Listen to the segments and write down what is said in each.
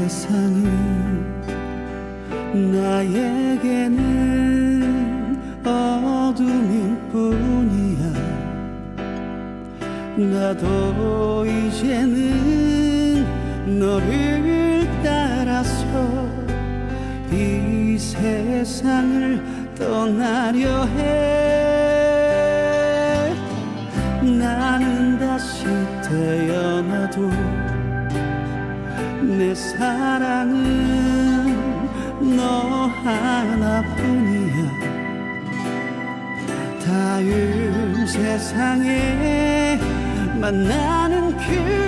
세상은 나에게는 어둠일 뿐이야. 나도 이제는 너를 따라서 이 세상을 떠나려 해. 나는 내 사랑은 너 하나뿐이야. 다음 세상에 만나는 그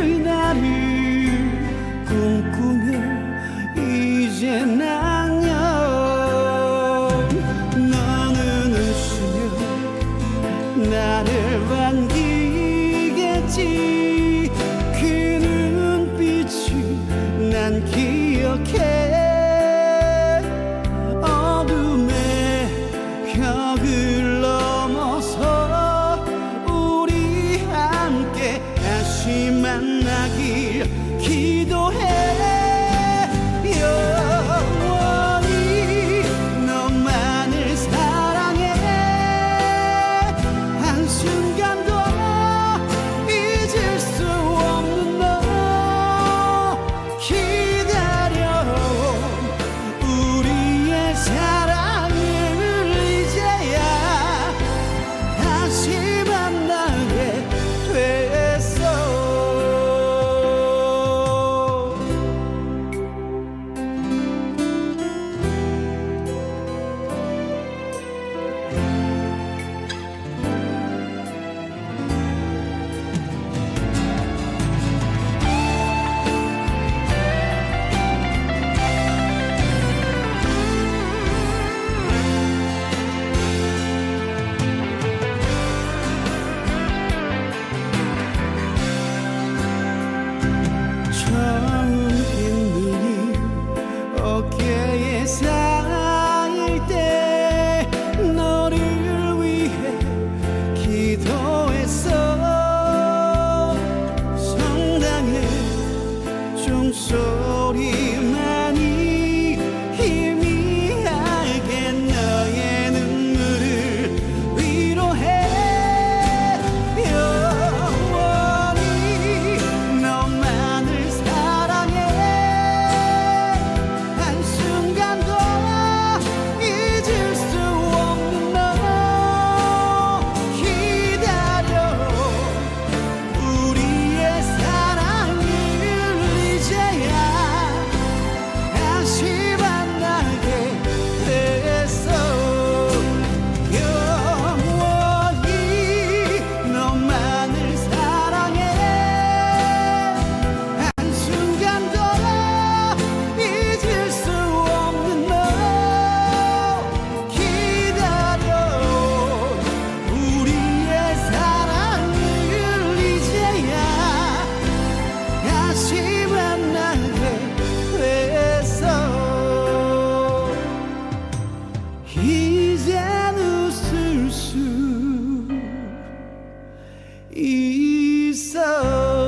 so